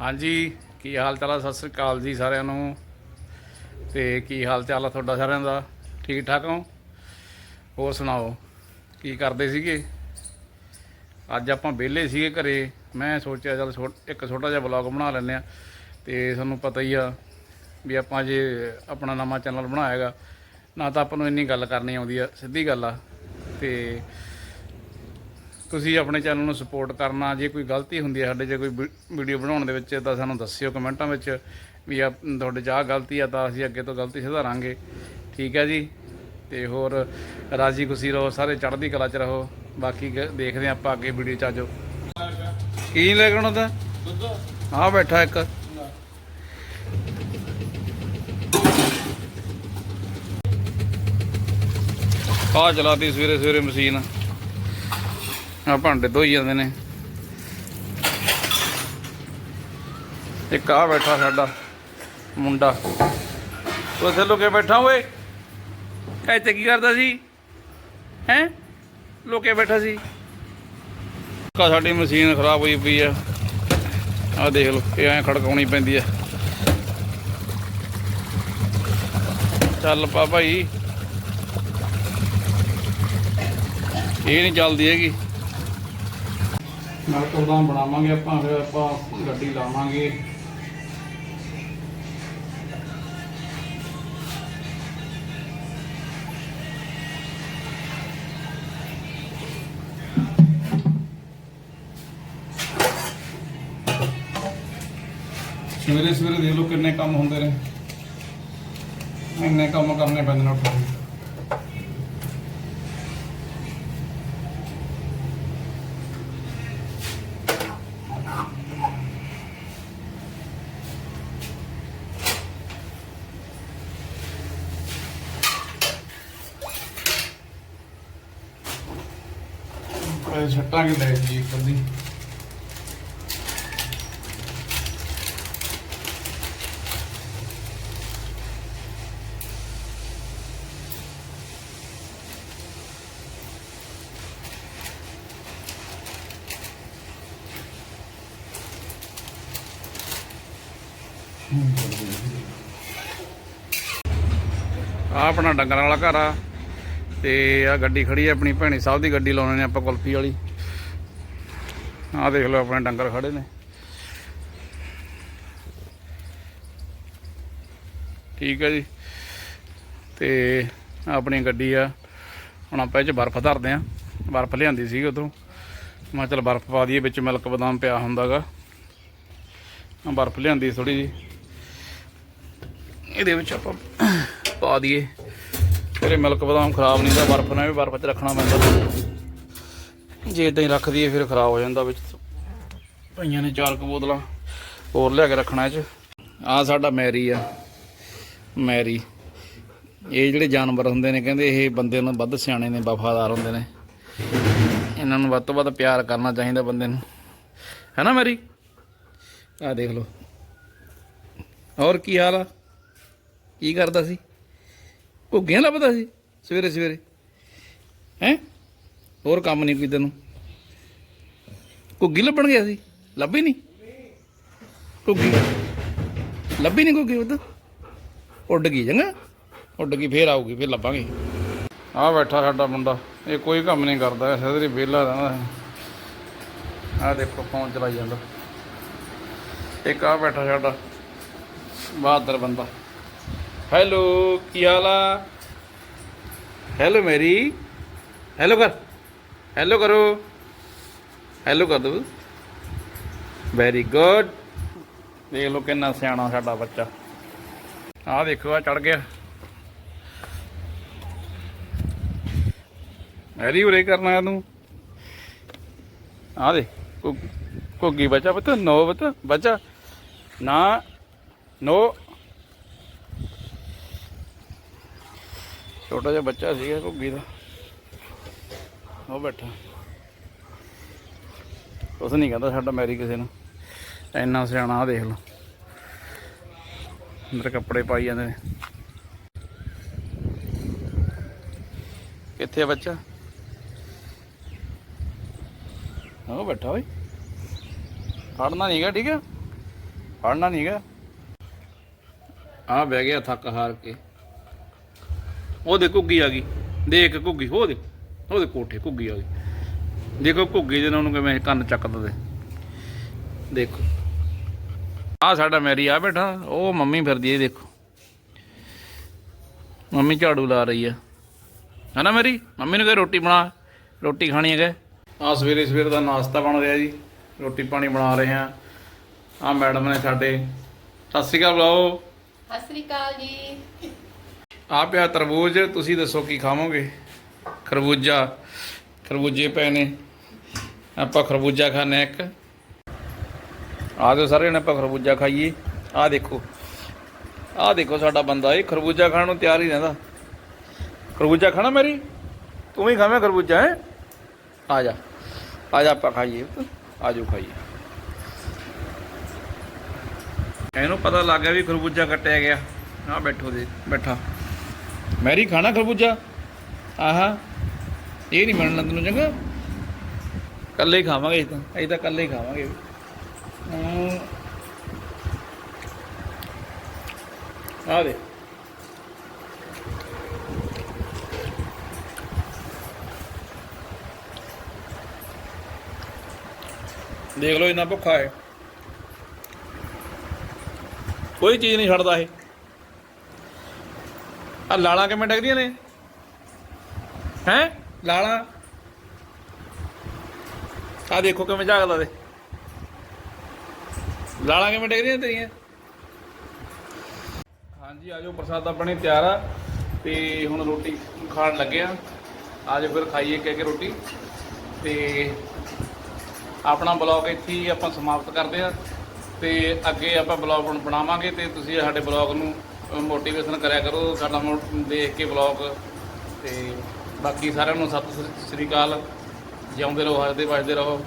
ਹਾਂਜੀ, ਕੀ ਹਾਲ ਚਾਲ ਆ? ਸਤਿ ਸ੍ਰੀ ਅਕਾਲ ਜੀ ਸਾਰਿਆਂ ਨੂੰ। ਤੇ ਕੀ ਹਾਲ ਚਾਲ ਆ ਤੁਹਾਡਾ ਸਾਰਿਆਂ ਦਾ? ਠੀਕ ਠਾਕ ਹੋ? ਹੋਰ ਸੁਣਾਓ, ਕੀ ਕਰਦੇ ਸੀਗੇ? ਅੱਜ ਆਪਾਂ ਵਿਹਲੇ ਸੀਗੇ ਘਰੇ। ਮੈਂ ਸੋਚਿਆ, ਚਲ ਇੱਕ ਛੋਟਾ ਜਿਹਾ ਵਲੌਗ ਬਣਾ ਲੈਂਦੇ ਆ ਤੇ ਤੁਹਾਨੂੰ ਪਤਾ ਹੀ ਆ ਵੀ ਆਪਾਂ ਜੇ ਆਪਣਾ ਨਵਾਂ ਚੈਨਲ ਬਣਾਏਗਾ ਨਾ ਤਾਂ ਆਪਾਂ ਨੂੰ ਇੰਨੀ ਗੱਲ ਕਰਨੀ ਆਉਂਦੀ ਆ। ਸਿੱਧੀ ਗੱਲ ਆ। ਤੇ ਤੁਸੀਂ ਆਪਣੇ ਚੈਨਲ ਨੂੰ ਸਪੋਰਟ ਕਰਨਾ, ਜੇ ਕੋਈ ਗਲਤੀ ਹੁੰਦੀ ਹੈ ਸਾਡੇ ਜੇ ਕੋਈ ਵੀ- ਵੀਡੀਓ ਬਣਾਉਣ ਦੇ ਵਿੱਚ, ਤਾਂ ਸਾਨੂੰ ਦੱਸਿਓ ਕਮੈਂਟਾਂ ਵਿੱਚ ਵੀ ਆ ਤੁਹਾਡੇ 'ਚ ਆਹ ਗਲਤੀ ਆ, ਤਾਂ ਅਸੀਂ ਅੱਗੇ ਤੋਂ ਗਲਤੀ ਸੁਧਾਰਾਂਗੇ। ਠੀਕ ਹੈ ਜੀ? ਤੇ ਹੋਰ ਰਾਜੀ ਖੁਸ਼ੀ ਰਹੋ, ਸਾਰੇ ਚੜ੍ਹਦੀ ਕਲਾ 'ਚ ਰਹੋ। ਬਾਕੀ ਗ- ਦੇਖਦੇ ਹਾਂ ਆਪਾਂ ਅੱਗੇ ਵੀਡੀਓ 'ਚ ਆਜੋ ਕੀ ਲੈ ਕੇ ਆਉਣਾ ਤਾਂ ਹਾਂ ਬੈਠਾ ਇੱਕ। ਆ ਚਲਾਦੀ ਸਵੇਰੇ ਸਵੇਰੇ ਮਸ਼ੀਨ। ਆ ਭਾਂਡੇ ਧੋਈ ਜਾਂਦੇ ਨੇ। ਇੱਕ ਆ ਬੈਠਾ ਸਾਡਾ ਮੁੰਡਾ। ਉਹ ਇੱਥੇ ਲੁਕੇ ਬੈਠਾ ਓਏ। ਇੱਥੇ ਕੀ ਕਰਦਾ ਸੀ? ਹੈ? ਲੁਕੇ ਬੈਠਾ ਸੀ। ਕਾ ਸਾਡੀ ਮਸ਼ੀਨ ਖਰਾਬ ਹੋਈ ਪਈ ਆ। ਆ ਦੇਖ ਲਓ, ਇਹ ਐ ਖੜਕਾਉਣੀ ਪੈਂਦੀ ਆ। ਚੱਲ ਪਾ ਭਾਈ। ਇਹ ਨਹੀਂ ਚੱਲਦੀ ਹੈਗੀ। ਨਾਲ ਕੋਦਾਂ ਬਣਾਵਾਂਗੇ ਆਪਾਂ, ਫਿਰ ਆਪਾਂ ਗੱਡੀ ਲਾਵਾਂਗੇ। ਸਵੇਰੇ ਸਵੇਰੇ ਦੇਖ ਲਓ ਕਿੰਨੇ ਕੰਮ ਹੁੰਦੇ ਨੇ। ਇੰਨੇ ਕੰਮ ਕਰਨੇ ਪੈਂਦੇ ਨੇ ਉੱਠ ਕੇ ਇਹ ਛੱਟਾਂ ਲੈ ਜੀ ਇੱਕ ਅੱਧੀ ਆ ਆਪਣਾ ਡੰਗਰਾਂ ਵਾਲਾ ਘਰ ਆ। ਤੇ ਆ ਗੱਡੀ ਖੜੀ ਹੈ, ਆਪਣੀ ਭੈਣੀ ਸਾਹਿਬ ਦੀ ਗੱਡੀ ਲਾਉਣੇ ਨੇ ਆਪਾਂ ਕੁਲਫੀ ਵਾਲੀ। ਆ ਦੇਖ ਲਓ, ਆਪਣੇ ਡੰਗਰ ਖੜੇ ਨੇ। ਠੀਕ ਹੈ ਜੀ। ਤੇ ਆਪਣੀ ਗੱਡੀ ਆ। ਹੁਣ ਆਪਾਂ ਇਹ ਚ ਬਰਫ਼ ਧਰਦੇ ਆ ਬਰਫ਼ ਲਿਆਂਦੀ ਸੀ ਉਧਰੋਂ ਮੈਂ ਕਿਹਾ ਚੱਲ ਬਰਫ਼ ਪਾ ਦਈਏ, ਵਿੱਚ ਮਿਲਕ ਬਦਾਮ ਪਿਆ ਹੁੰਦਾਗਾ ਆ ਬਰਫ਼ ਲਿਆਂਦੀ ਥੋੜੀ ਜੀ ਇਹਦੇ ਵਿੱਚ ਆਪਾਂ ਪਾ ਦਈਏ। ਤੇਰੇ ਮਿਲਕ ਬਦਾਮ ਖਰਾਬ ਨਹੀਂ ਦਾ ਬਰਫ਼ ਨਾਲ ਵੀ ਬਰਫ਼ 'ਚ ਰੱਖਣਾ ਪੈਂਦਾ। ਜੇ ਇਦਾਂ ਹੀ ਰੱਖ ਦਈਏ ਫਿਰ ਖਰਾਬ ਹੋ ਜਾਂਦਾ ਵਿੱਚ ਪਈਆਂ ਨੇ ਚਾਰ ਕੁ ਬੋਤਲਾਂ, ਹੋਰ ਲਿਆ ਕੇ ਰੱਖਣਾ ਇਹ 'ਚ। ਆ ਸਾਡਾ ਮੈਰੀ ਆ। ਮੈਰੀ। ਇਹ ਜਿਹੜੇ ਜਾਨਵਰ ਹੁੰਦੇ ਨੇ, ਕਹਿੰਦੇ ਇਹ ਬੰਦੇ ਨੂੰ ਵੱਧ ਸਿਆਣੇ ਨੇ, ਵਫਾਦਾਰ ਹੁੰਦੇ ਨੇ। ਇਹਨਾਂ ਨੂੰ ਵੱਧ ਤੋਂ ਵੱਧ ਪਿਆਰ ਕਰਨਾ ਚਾਹੀਦਾ ਬੰਦੇ ਨੂੰ। ਹੈ ਨਾ ਮੈਰੀ? ਆ ਦੇਖ ਲਓ। ਹੋਰ ਕੀ ਹਾਲ ਆ? ਕੀ ਕਰਦਾ ਸੀ? ਘੁੱਗੀਆਂ ਲੱਭਦਾ ਸੀ? ਸਵੇਰੇ ਸਵੇਰੇ। ਹੈ? ਹੋਰ ਕੰਮ ਨਹੀਂ ਕੋਈ ਤੈਨੂੰ? ਘੁੱਗੀ ਲੱਭਣ ਗਿਆ ਸੀ? ਲੱਭੀ ਨਹੀਂ ਘੁੱਗੀ। ਲੱਭੀ ਨਹੀਂ ਘੁੱਗੀ ਉਧਰ ਉੱਡ ਗਈ ਚੰਗਾ। ਉੱਡ ਗਈ, ਫੇਰ ਆਊਗੀ, ਫੇਰ ਲੱਭਾਂਗੇ। ਆ ਬੈਠਾ ਸਾਡਾ ਮੁੰਡਾ। ਇਹ ਕੋਈ ਕੰਮ ਨਹੀਂ ਕਰਦਾ ਸਦਰੀ ਵਿਹਲਾ ਰਹਿੰਦਾ ਆ ਦੇਖੋ, ਫੋਨ ਚਲਾਈ ਜਾਂਦਾ। ਇੱਕ ਆ ਬੈਠਾ ਸਾਡਾ, ਬਹਾਦਰ ਬੰਦਾ। ਹੈਲੋ ਕੀ ਹਾਲ ਆ? ਹੈਲੋ ਮੇਰੀ। ਹੈਲੋ ਕਰ। ਹੈਲੋ ਕਰੋ। ਹੈਲੋ ਕਰ ਦੋ। ਵੈਰੀ ਗੁੱਡ ਦੇਖ ਲਓ ਕਿੰਨਾ ਸਿਆਣਾ ਸਾਡਾ ਬੱਚਾ। ਆਹ ਦੇਖੋ ਆ ਚੜ ਗਿਆ। ਐਰੀ ਉਰੇ ਕਰਨਾ ਤੂੰ ਆ ਦੇ ਘੁੱਗੀ ਬੱਚਾ ਪਤਾ ਨੋ ਪਤਾ ਬੱਚਾ ਨਾ ਨੋ ਛੋਟਾ ਜਿਹਾ ਬੱਚਾ ਸੀਗਾ ਘੁੱਗੀ ਦਾ। ਉਹ ਬੈਠਾ। ਕੁਛ ਨਹੀਂ ਕਹਿੰਦਾ ਸਾਡਾ ਮੈਰੀ ਕਿਸੇ ਨੂੰ। ਇੰਨਾ ਸਿਆਣਾ ਆ ਦੇਖ ਲਓ। ਅੰਦਰ ਕੱਪੜੇ ਪਾਈ ਜਾਂਦੇ ਨੇ। ਕਿੱਥੇ ਆ ਬੱਚਾ? ਉਹ ਬੈਠਾ ਓਏ। ਫੜਨਾ ਨਹੀਂਗਾ ਠੀਕ ਆ? ਫੜਨਾ ਨਹੀਂ ਹੈਗਾ। ਆ ਬਹਿ ਗਿਆ ਥੱਕ ਹਾਰ ਕੇ। ਉਹ ਦੇ ਘੁੱਗੀ ਆ ਗਈ। ਦੇਖ ਘੁੱਗੀ, ਉਹ ਦੇ ਉਹਦੇ ਕੋਠੇ ਘੁੱਗੀ ਆ ਗਈ। ਦੇਖੋ ਘੁੱਗੀ ਦੇ ਨਾਲ ਉਹਨੂੰ ਕਿਵੇਂ ਕੰਨ ਚੱਕਦਾ ਦੇ ਦੇਖੋ। ਆ ਸਾਡਾ ਮੈਰੀ ਆ ਬੈਠਾ, ਉਹ ਮੰਮੀ ਫਿਰਦੀ ਹੈ ਦੇਖੋ। ਮੰਮੀ ਝਾੜੂ ਲਾ ਰਹੀ ਆ। ਹੈਨਾ ਮੇਰੀ? ਮੰਮੀ ਨੂੰ ਕਹੇ ਰੋਟੀ ਬਣਾ, ਰੋਟੀ ਖਾਣੀ ਹੈਗਾ ਆ ਸਵੇਰੇ ਸਵੇਰ ਦਾ ਨਾਸ਼ਤਾ ਬਣ ਰਿਹਾ ਜੀ, ਰੋਟੀ ਪਾਣੀ ਬਣਾ ਰਹੇ ਆ। ਆ ਮੈਡਮ ਨੇ ਸਾਡੇ, ਸਤਿ ਸ਼੍ਰੀ ਅਕਾਲ ਬੁਲਾਓ। ਸਤਿ ਸ੍ਰੀ ਅਕਾਲ ਜੀ। ਆ ਪਿਆ ਤਰਬੂਜ, ਤੁਸੀਂ ਦੱਸੋ ਕੀ ਖਾਵੋਗੇ? ਖਰਬੂਜਾ, ਖਰਬੂਜੇ ਪਏ ਨੇ। ਆਪਾਂ ਖਰਬੂਜਾ ਖਾਣੇ ਇੱਕ। ਆ ਜਾਓ ਸਾਰੇ ਨੇ ਆਪਾਂ ਖਰਬੂਜਾ ਖਾਈਏ। ਆ ਦੇਖੋ। ਆ ਦੇਖੋ ਸਾਡਾ ਬੰਦਾ, ਇਹ ਖਰਬੂਜਾ ਖਾਣ ਨੂੰ ਤਿਆਰ ਹੀ ਰਹਿੰਦਾ। ਖਰਬੂਜਾ ਖਾਣਾ ਮੇਰੀ? ਤੂੰ ਵੀ ਖਾਵੇਂ ਖਰਬੂਜਾ, ਹੈ? ਆ ਜਾ। ਆ ਜਾ ਆਪਾਂ ਖਾਈਏ ਆ ਜਾਓ ਖਾਈਏ। ਇਹਨੂੰ ਪਤਾ ਲੱਗ ਗਿਆ ਵੀ ਖਰਬੂਜਾ ਕੱਟਿਆ ਗਿਆ। ਆ ਬੈਠੋ ਦੇ, ਬੈਠਾ। ਮੈਰੀ ਖਾਣਾ ਖਰਬੂਜਾ? ਆਹਾ, ਇਹ ਨਹੀਂ ਮਿਲਣਾ ਤੈਨੂੰ ਚੰਗਾ। ਕੱਲੇ ਹੀ ਖਾਵਾਂਗੇ ਅਸੀਂ ਤਾਂ ਅਸੀਂ ਤਾਂ ਕੱਲੇ ਹੀ ਖਾਵਾਂਗੇ। ਆ ਦੇ ਦੇਖ ਲਓ ਇੰਨਾ ਭੁੱਖਾ ਹੈ। ਕੋਈ ਚੀਜ਼ ਨਹੀਂ ਛੱਡਦਾ ਇਹ। ਆ ਲਾਲਾਂ ਕਿਵੇਂ ਡਗਦੀਆਂ ਨੇ? ਹੈ? ਲਾਲਾਂ। ਆ ਦੇਖੋ ਕਿਵੇਂ ਜਾਗਦਾ ਦੇ ਲਾਲਾਂ ਕਿਵੇਂ ਡਗਦੀਆਂ ਤੇਰੀਆਂ? ਹਾਂਜੀ ਆਜੋ ਪ੍ਰਸਾਦ ਆਪਣੇ ਤਿਆਰ ਆ। ਤੇ ਹੁਣ ਰੋਟੀ ਖਾਣ ਲੱਗੇ ਆ। ਆਜੋ ਫਿਰ ਖਾਈਏ, ਕਹਿ ਕੇ ਰੋਟੀ। ਤੇ ਆਪਣਾ ਬਲੌਗ ਇੱਥੇ ਹੀ ਆਪਾਂ ਸਮਾਪਤ ਕਰਦੇ ਆ। ਤੇ ਅੱਗੇ ਆਪਾਂ ਬਲੌਗ ਹੁਣ ਬਣਾਵਾਂਗੇ ਤੇ ਤੁਸੀਂ ਸਾਡੇ ਬਲੌਗ ਨੂੰ ਮੋਟੀਵੇਸ਼ਨ ਕਰਿਆ ਕਰੋ, ਸਾਡਾ ਮੋ- ਦੇਖ ਕੇ ਬਲੌਗ ਤੇ ਬਾਕੀ ਸਾਰਿਆਂ ਨੂੰ ਸਤਿ ਸ੍ਰੀ ਅਕਾਲ। ਜਿਉਂਦੇ ਰਹੋ, ਹੱਸਦੇ ਵੱਸਦੇ ਰਹੋ।